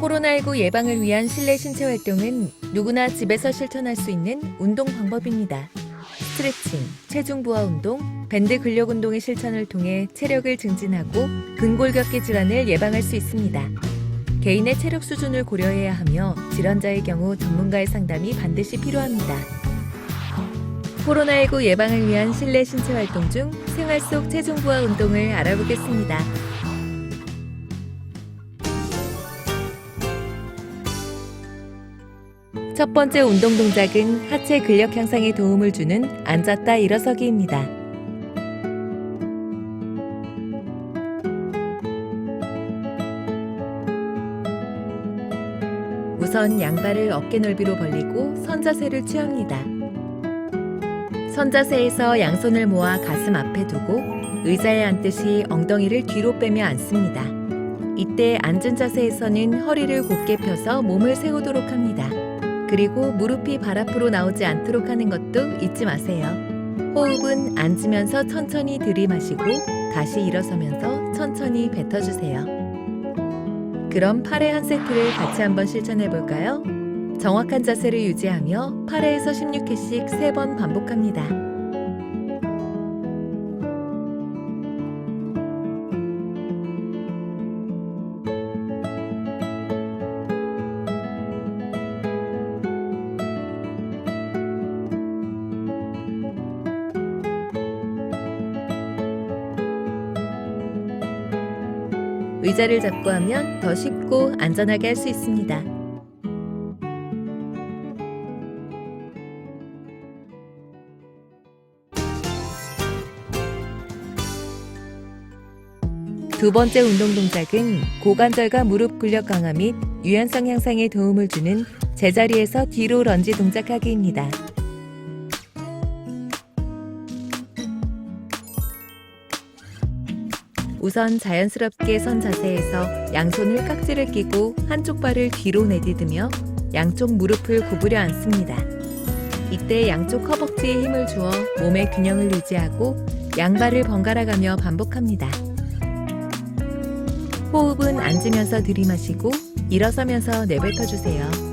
코로나19 예방을 위한 실내 신체 활동은 누구나 집에서 실천할 수 있는 운동 방법입니다. 스트레칭, 체중 부하 운동, 밴드 근력 운동의 실천을 통해 체력을 증진하고 근골격계 질환을 예방할 수 있습니다. 개인의 체력 수준을 고려해야 하며 질환자의 경우 전문가의 상담이 반드시 필요합니다. 코로나19 예방을 위한 실내 신체 활동 중 생활 속 체중 부하 운동을 알아보겠습니다. 첫 번째 운동 동작은 하체 근력 향상에 도움을 주는 앉았다 일어서기입니다. 우선 양발을 어깨 넓이로 벌리고 선자세를 취합니다. 선자세에서 양손을 모아 가슴 앞에 두고 의자에 앉듯이 엉덩이를 뒤로 빼며 앉습니다. 이때 앉은 자세에서는 허리를 곧게 펴서 몸을 세우도록 합니다. 그리고 무릎이 발 앞으로 나오지 않도록 하는 것도 잊지 마세요. 호흡은 앉으면서 천천히 들이마시고 다시 일어서면서 천천히 뱉어주세요. 그럼 8회 한 세트를 같이 한번 실천해 볼까요? 정확한 자세를 유지하며 8회에서 16회씩 3번 반복합니다. 의자를 잡고 하면 더 쉽고 안전하게 할 수 있습니다. 두 번째 운동 동작은 고관절과 무릎 근력 강화 및 유연성 향상에 도움을 주는 제자리에서 뒤로 런지 동작하기입니다. 우선 자연스럽게 선 자세에서 양손을 깍지를 끼고 한쪽 발을 뒤로 내디디며 양쪽 무릎을 구부려 앉습니다. 이때 양쪽 허벅지에 힘을 주어 몸의 균형을 유지하고 양발을 번갈아 가며 반복합니다. 호흡은 앉으면서 들이마시고 일어서면서 내뱉어 주세요.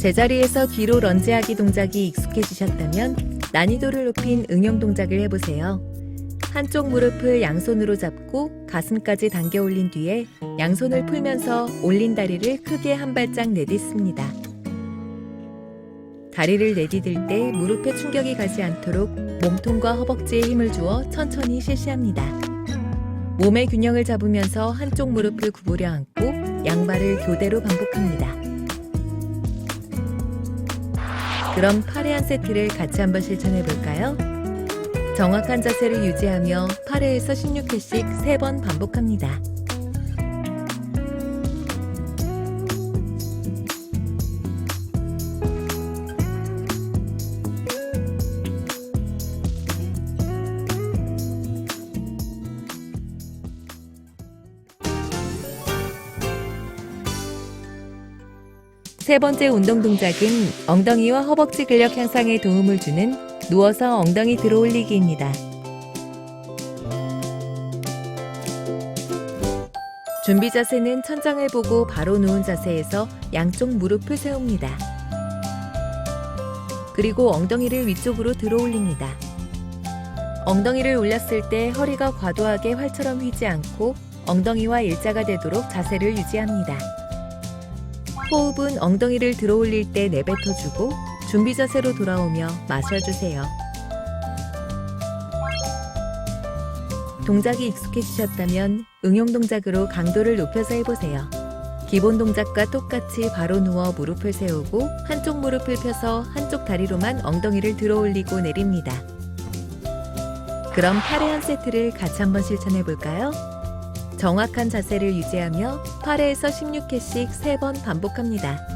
제자리에서 뒤로 런지하기 동작이 익숙해지셨다면 난이도를 높인 응용 동작을 해보세요. 한쪽 무릎을 양손으로 잡고 가슴까지 당겨 올린 뒤에 양손을 풀면서 올린 다리를 크게 한 발짝 내딛습니다. 다리를 내디딜 때 무릎에 충격이 가지 않도록 몸통과 허벅지에 힘을 주어 천천히 실시합니다. 몸의 균형을 잡으면서 한쪽 무릎을 구부려 앉고 양발을 교대로 반복합니다. 그럼 8회 한 세트를 같이 한번 실천해 볼까요? 정확한 자세를 유지하며 8회에서 16회씩 3번 반복합니다. 세 번째 운동 동작은 엉덩이와 허벅지 근력 향상에 도움을 주는 누워서 엉덩이 들어 올리기입니다. 준비 자세는 천장을 보고 바로 누운 자세에서 양쪽 무릎을 세웁니다. 그리고 엉덩이를 위쪽으로 들어 올립니다. 엉덩이를 올렸을 때 허리가 과도하게 활처럼 휘지 않고 엉덩이와 일자가 되도록 자세를 유지합니다. 호흡은 엉덩이를 들어 올릴 때 내뱉어주고 준비 자세로 돌아오며 마셔주세요. 동작이 익숙해지셨다면 응용 동작으로 강도를 높여서 해보세요. 기본 동작과 똑같이 바로 누워 무릎을 세우고 한쪽 무릎을 펴서 한쪽 다리로만 엉덩이를 들어 올리고 내립니다. 그럼 8회 한 세트를 같이 한번 실천해 볼까요? 정확한 자세를 유지하며 8회에서 16회씩 3번 반복합니다.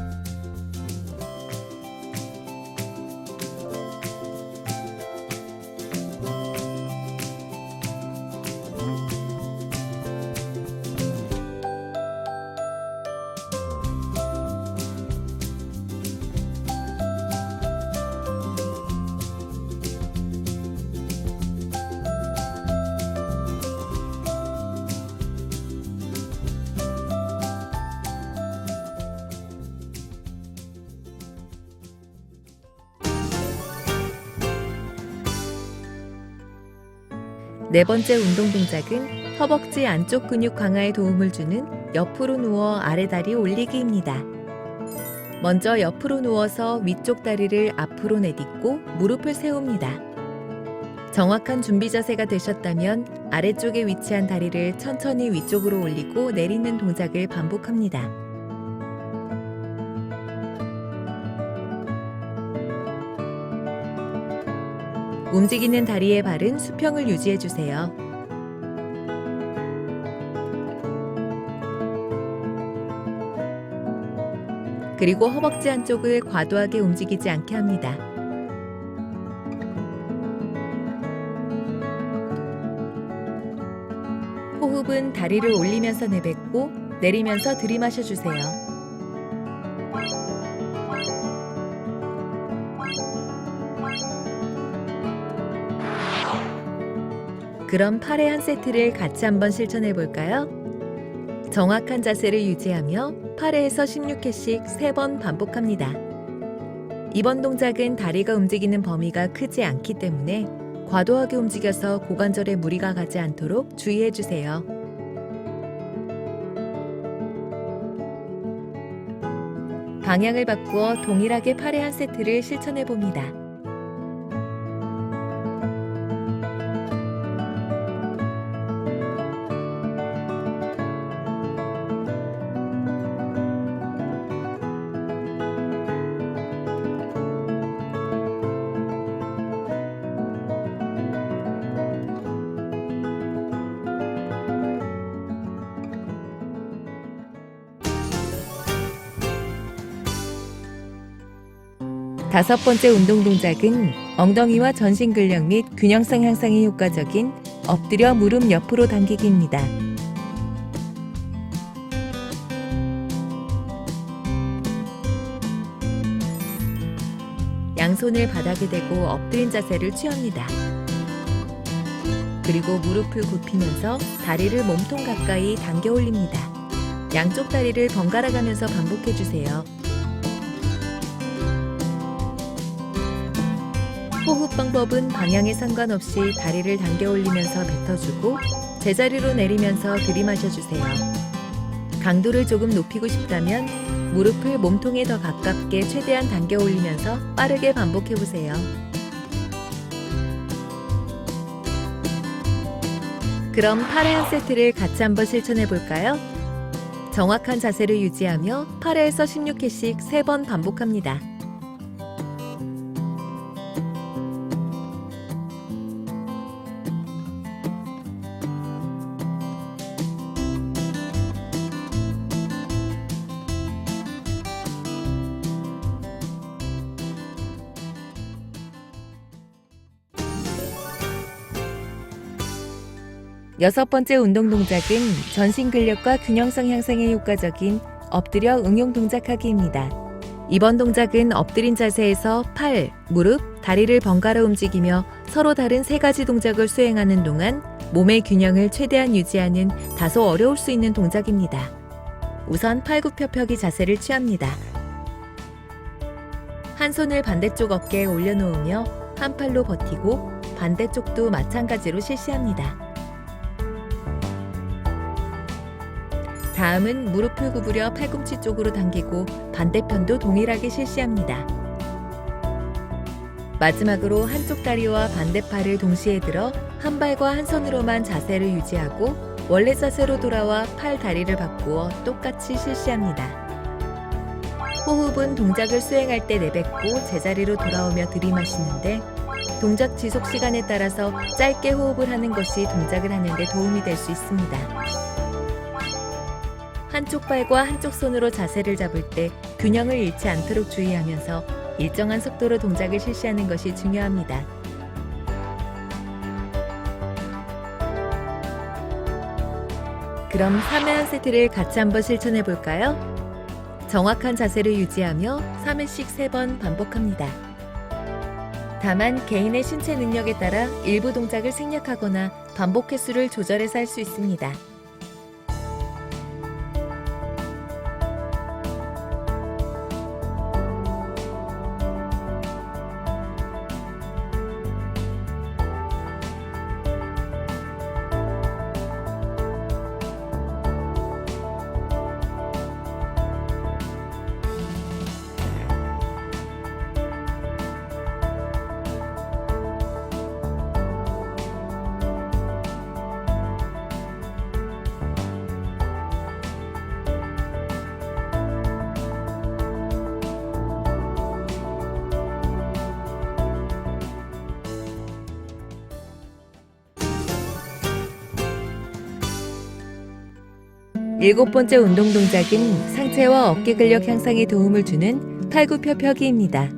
네 번째 운동 동작은 허벅지 안쪽 근육 강화에 도움을 주는 옆으로 누워 아래 다리 올리기입니다. 먼저 옆으로 누워서 위쪽 다리를 앞으로 내딛고 무릎을 세웁니다. 정확한 준비 자세가 되셨다면 아래쪽에 위치한 다리를 천천히 위쪽으로 올리고 내리는 동작을 반복합니다. 움직이는 다리의 발은 수평을 유지해 주세요. 그리고 허벅지 한쪽을 과도하게 움직이지 않게 합니다. 호흡은 다리를 올리면서 내뱉고 내리면서 들이마셔 주세요. 그럼 8회 한 세트를 같이 한번 실천해 볼까요? 정확한 자세를 유지하며 8회에서 16회씩 3번 반복합니다. 이번 동작은 다리가 움직이는 범위가 크지 않기 때문에 과도하게 움직여서 고관절에 무리가 가지 않도록 주의해 주세요. 방향을 바꾸어 동일하게 8회 한 세트를 실천해 봅니다. 다섯 번째 운동 동작은 엉덩이와 전신 근력 및 균형성 향상에 효과적인 엎드려 무릎 옆으로 당기기입니다. 양손을 바닥에 대고 엎드린 자세를 취합니다. 그리고 무릎을 굽히면서 다리를 몸통 가까이 당겨 올립니다. 양쪽 다리를 번갈아 가면서 반복해 주세요. 호흡 방법은 방향에 상관없이 다리를 당겨 올리면서 뱉어주고 제자리로 내리면서 들이마셔 주세요. 강도를 조금 높이고 싶다면 무릎을 몸통에 더 가깝게 최대한 당겨 올리면서 빠르게 반복해 보세요. 그럼 8회 한 세트를 같이 한번 실천해 볼까요? 정확한 자세를 유지하며 8회에서 16회씩 3번 반복합니다. 여섯 번째 운동 동작은 전신 근력과 균형성 향상에 효과적인 엎드려 응용 동작하기입니다. 이번 동작은 엎드린 자세에서 팔, 무릎, 다리를 번갈아 움직이며 서로 다른 세 가지 동작을 수행하는 동안 몸의 균형을 최대한 유지하는 다소 어려울 수 있는 동작입니다. 우선 팔굽혀펴기 자세를 취합니다. 한 손을 반대쪽 어깨에 올려놓으며 한 팔로 버티고 반대쪽도 마찬가지로 실시합니다. 다음은 무릎을 구부려 팔꿈치 쪽으로 당기고 반대편도 동일하게 실시합니다. 마지막으로 한쪽 다리와 반대팔을 동시에 들어 한 발과 한 손으로만 자세를 유지하고 원래 자세로 돌아와 팔 다리를 바꾸어 똑같이 실시합니다. 호흡은 동작을 수행할 때 내뱉고 제자리로 돌아오며 들이마시는데 동작 지속 시간에 따라서 짧게 호흡을 하는 것이 동작을 하는 데 도움이 될 수 있습니다. 한쪽 발과 한쪽 손으로 자세를 잡을 때 균형을 잃지 않도록 주의하면서 일정한 속도로 동작을 실시하는 것이 중요합니다. 그럼 3회 한 세트를 같이 한번 실천해 볼까요? 정확한 자세를 유지하며 3회씩 3번 반복합니다. 다만 개인의 신체 능력에 따라 일부 동작을 생략하거나 반복 횟수를 조절해서 할 수 있습니다. 일곱 번째 운동 동작은 상체와 어깨 근력 향상에 도움을 주는 팔굽혀펴기입니다.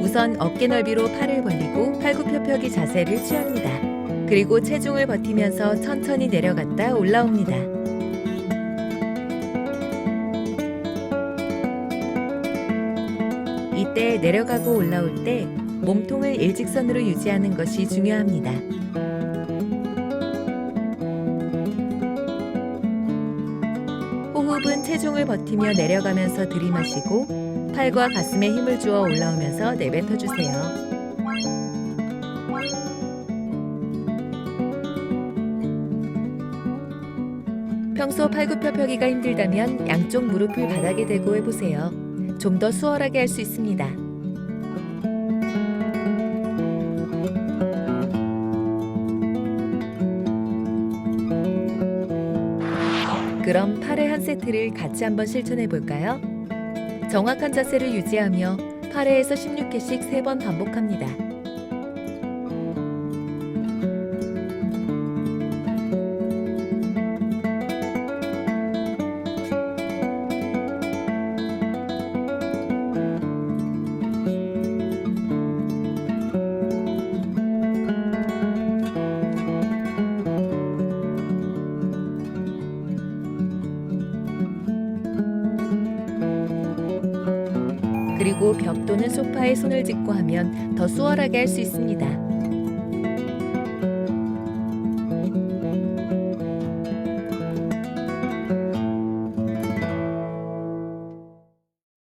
우선 어깨 넓이로 팔을 벌리고 팔굽혀펴기 자세를 취합니다. 그리고 체중을 버티면서 천천히 내려갔다 올라옵니다. 때 내려가고 올라올 때 몸통을 일직선으로 유지하는 것이 중요합니다. 호흡은 체중을 버티며 내려가면서 들이마시고 팔과 가슴에 힘을 주어 올라오면서 내뱉어 주세요. 평소 팔굽혀펴기가 힘들다면 양쪽 무릎을 바닥에 대고 해보세요. 좀 더 수월하게 할 수 있습니다. 그럼 팔의 한 세트를 같이 한번 실천해 볼까요? 정확한 자세를 유지하며 8회에서 16회씩 3번 반복합니다. 그리고 벽 또는 소파에 손을 짚고 하면 더 수월하게 할 수 있습니다.